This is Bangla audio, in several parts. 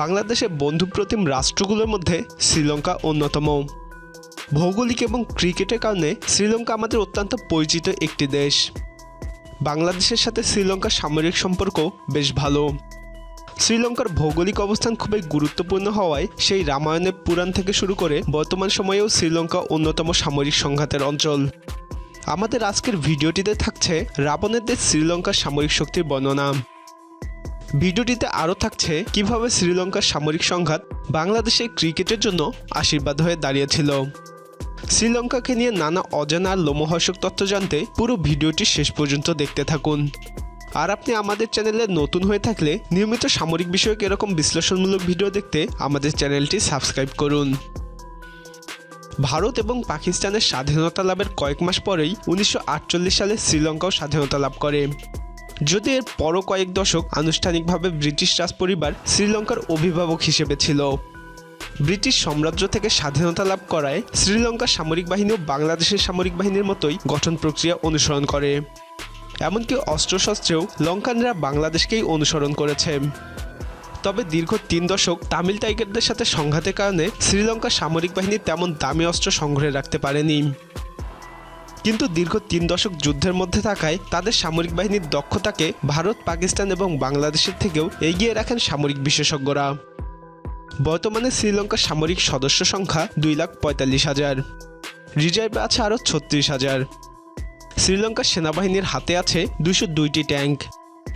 বাংলাদেশের বন্ধুপ্রতিম রাষ্ট্রগুলোর মধ্যে শ্রীলঙ্কা অন্যতম। ভৌগোলিক এবং ক্রিকেটের কারণে শ্রীলঙ্কা আমাদের অত্যন্ত পরিচিত একটি দেশ। বাংলাদেশের সাথে শ্রীলঙ্কার সামরিক সম্পর্ক বেশ ভালো। শ্রীলঙ্কার ভৌগোলিক অবস্থান খুবই গুরুত্বপূর্ণ হওয়ায় সেই রামায়ণের পুরাণ থেকে শুরু করে বর্তমান সময়েও শ্রীলঙ্কা অন্যতম সামরিক সংঘাতের অঞ্চল। আমাদের আজকের ভিডিওটিতে থাকছে রাবণের দেশ শ্রীলঙ্কার সামরিক শক্তির বর্ণনা। ভিডিওটিতে আরও থাকছে কীভাবে শ্রীলঙ্কার সামরিক সংঘাত বাংলাদেশের ক্রিকেটের জন্য আশীর্বাদ হয়ে দাঁড়িয়েছিল। শ্রীলঙ্কাকে নিয়ে নানা অজানা আর লোমহর্ষক তথ্য জানতে পুরো ভিডিওটি শেষ পর্যন্ত দেখতে থাকুন। আর আপনি আমাদের চ্যানেলে নতুন হয়ে থাকলে নিয়মিত সামরিক বিষয়ক এরকম বিশ্লেষণমূলক ভিডিও দেখতে আমাদের চ্যানেলটি সাবস্ক্রাইব করুন। ভারত এবং পাকিস্তানের স্বাধীনতা লাভের কয়েক মাস পরেই উনিশশো আটচল্লিশ সালে শ্রীলঙ্কাও স্বাধীনতা লাভ করে। যদি এর পরও কয়েক দশক আনুষ্ঠানিকভাবে ব্রিটিশ রাজ পরিবার শ্রীলঙ্কার অভিভাবক হিসেবে ছিল। ব্রিটিশ সাম্রাজ্য থেকে স্বাধীনতা লাভ করায় শ্রীলঙ্কার সামরিক বাহিনীও বাংলাদেশের সামরিক বাহিনীর মতোই গঠন প্রক্রিয়া অনুসরণ করে। এমনকি অস্ত্রশস্ত্রেও লঙ্কানরা বাংলাদেশকেই অনুসরণ করেছে। তবে দীর্ঘ তিন দশক তামিল টাইগারদের সাথে সংঘাতের কারণে শ্রীলঙ্কার সামরিক বাহিনী তেমন দামি অস্ত্র সংগ্রহে রাখতে পারেনি। কিন্তু দীর্ঘ তিন দশক যুদ্ধের মধ্যে থাকায় তাদের সামরিক বাহিনীর দক্ষতাকে ভারত, পাকিস্তান এবং বাংলাদেশের থেকেও এগিয়ে রাখেন সামরিক বিশেষজ্ঞরা। বর্তমানে শ্রীলঙ্কার সামরিক সদস্য সংখ্যা দুই লাখ পঁয়তাল্লিশ হাজার। রিজার্ভে আছে আরও ছত্রিশ হাজার। শ্রীলঙ্কার সেনাবাহিনীর হাতে আছে দুইশো দুইটি ট্যাঙ্ক।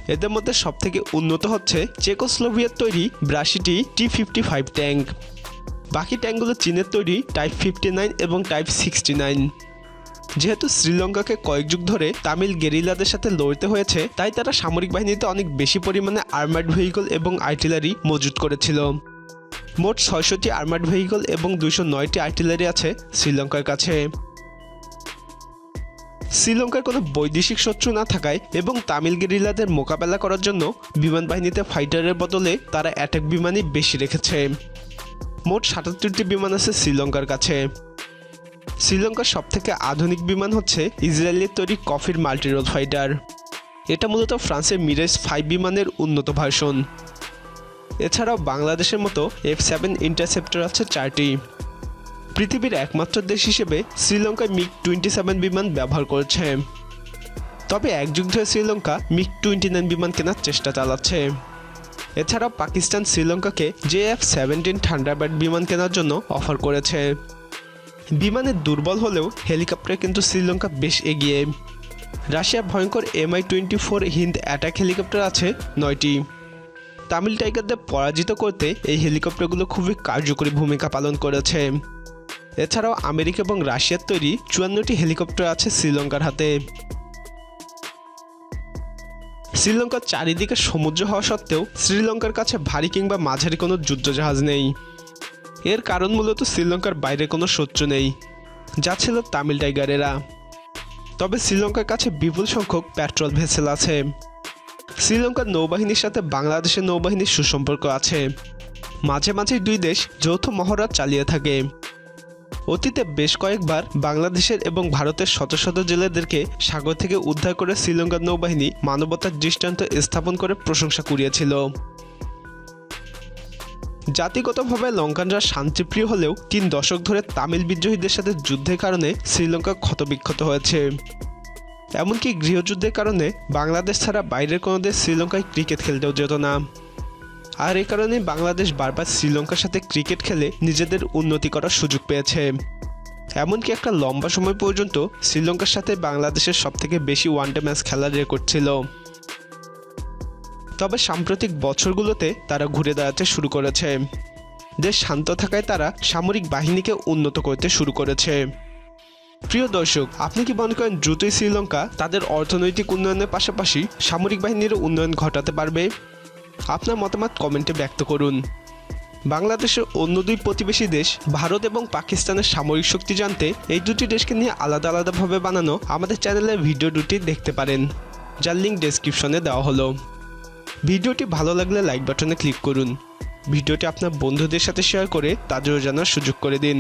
এদের মধ্যে সবথেকে উন্নত হচ্ছে চেকোস্লোভিয়ার তৈরি ব্রাশিটি টি ফিফটি ফাইভ ট্যাঙ্ক। বাকি ট্যাঙ্কগুলো চীনের তৈরি টাইপ ফিফটি নাইন এবং টাইপ সিক্সটি নাইন। যেহেতু শ্রীলঙ্কাকে কয়েক যুগ ধরে তামিল গেরিলাদের সাথে লড়তে হয়েছে, তাই তারা সামরিক বাহিনীতে অনেক বেশি পরিমাণে আর্মার্ড ভেহিকল এবং আর্টিলারি মজুত করেছিল। মোট ছয়শটি আর্মার্ড ভেহিকল এবং দুইশো নয়টি আর্টিলারি আছে শ্রীলঙ্কার কাছে। শ্রীলঙ্কার কোনো বৈদেশিক শত্রু না থাকায় এবং তামিল গেরিলাদের মোকাবেলা করার জন্য বিমান বাহিনীতে ফাইটারের বদলে তারা অ্যাটাক বিমানই বেশি রেখেছে। মোট সাতাত্তরটি বিমান আছে শ্রীলঙ্কার কাছে। শ্রীলঙ্কার সবথেকে আধুনিক বিমান হচ্ছে ইসরায়েলের তৈরি কফির মাল্টিরোল ফাইটার। এটা মূলত ফ্রান্সের মিরেজ ফাইভ বিমানের উন্নত ভার্সন। এছাড়াও বাংলাদেশের মতো এফ সেভেন ইন্টারসেপ্টর আছে চারটি। পৃথিবীর একমাত্র দেশ হিসেবে শ্রীলঙ্কায় মিগ টোয়েন্টি সেভেন বিমান ব্যবহার করছে। তবে এক যুগ ধরে শ্রীলঙ্কা মিগ টোয়েন্টি নাইন বিমান কেনার চেষ্টা চালাচ্ছে। এছাড়াও পাকিস্তান শ্রীলঙ্কাকে জে এফ সেভেন্টিন থান্ডারবার্ড বিমান কেনার জন্য অফার করেছে। বিমানের দুর্বল হলেও হেলিকপ্টারে কিন্তু শ্রীলঙ্কা বেশ এগিয়ে। রাশিয়া ভয়ঙ্কর MI twenty four Hind attack helicopter আছে নয়টি। তামিল টাইগারদের পরাজিত করতে এই হেলিকপ্টারগুলো খুবই কার্যকরী ভূমিকা পালন করেছে। এছাড়াও আমেরিকা এবং রাশিয়ার তৈরি চুয়ান্নটি হেলিকপ্টার আছে শ্রীলঙ্কার হাতে। শ্রীলঙ্কার চারিদিকে সমুদ্র হওয়া সত্ত্বেও শ্রীলঙ্কার কাছে ভারী কিংবা মাঝারি কোনো যুদ্ধজাহাজ নেই। এর কারণ মূলত শ্রীলঙ্কার বাইরে কোনো শত্রু নেই। যা ছিল তামিল টাইগারেরা। তবে শ্রীলঙ্কার কাছে বিপুল সংখ্যক পেট্রোল ভেসেল আছে। শ্রীলঙ্কার নৌবাহিনীর সাথে বাংলাদেশের নৌবাহিনীর সুসম্পর্ক আছে। মাঝে মাঝে দুই দেশ যৌথ মহড়া চালিয়ে থাকে। অতীতে বেশ কয়েকবার বাংলাদেশের এবং ভারতের শত শত জেলেদেরকে সাগর থেকে উদ্ধার করে শ্রীলঙ্কার নৌবাহিনী মানবতার দৃষ্টান্ত স্থাপন করে প্রশংসা কুড়িয়েছিল। জাতিগতভাবে লঙ্কানরা শান্তিপ্রিয় হলেও তিন দশক ধরে তামিল বিদ্রোহীদের সাথে যুদ্ধের কারণে শ্রীলঙ্কা ক্ষতবিক্ষত হয়েছে। এমনকি গৃহযুদ্ধের কারণে বাংলাদেশ ছাড়া বাইরের কোনো দেশ শ্রীলঙ্কায় ক্রিকেট খেলতেও যেত না। আর এই কারণে বাংলাদেশ বারবার শ্রীলঙ্কার সাথে ক্রিকেট খেলে নিজেদের উন্নতি করার সুযোগ পেয়েছে। এমনকি একটা লম্বা সময় পর্যন্ত শ্রীলঙ্কার সাথে বাংলাদেশের সবথেকে বেশি ওয়ানডে ম্যাচ খেলার রেকর্ড ছিল। তবে সাম্প্রতিক বছরগুলোতে তারা ঘুরে দাঁড়াতে শুরু করেছে। দেশ শান্ত থাকায় তারা সামরিক বাহিনীকে উন্নত করতে শুরু করেছে। প্রিয় দর্শক, আপনি কি মনে করেন দ্রুতই শ্রীলঙ্কা তাদের অর্থনৈতিক উন্নয়নের পাশাপাশি সামরিক বাহিনীর উন্নয়ন ঘটাতে পারবে? আপনার মতামত কমেন্টে ব্যক্ত করুন। বাংলাদেশের অন্য দুই প্রতিবেশী দেশ, ভারত এবং পাকিস্তানের সামরিক শক্তি জানতে এই দুটি দেশকে নিয়ে আলাদা আলাদাভাবে বানানো আমাদের চ্যানেলের ভিডিও দুটি দেখতে পারেন, যার লিঙ্ক ডেসক্রিপশনে দেওয়া হলো। ভিডিওটি ভালো লাগলে লাইক বাটনে ক্লিক করুন। ভিডিওটি আপনার বন্ধুদের সাথে শেয়ার করে তাদেরও জানার সুযোগ করে দিন।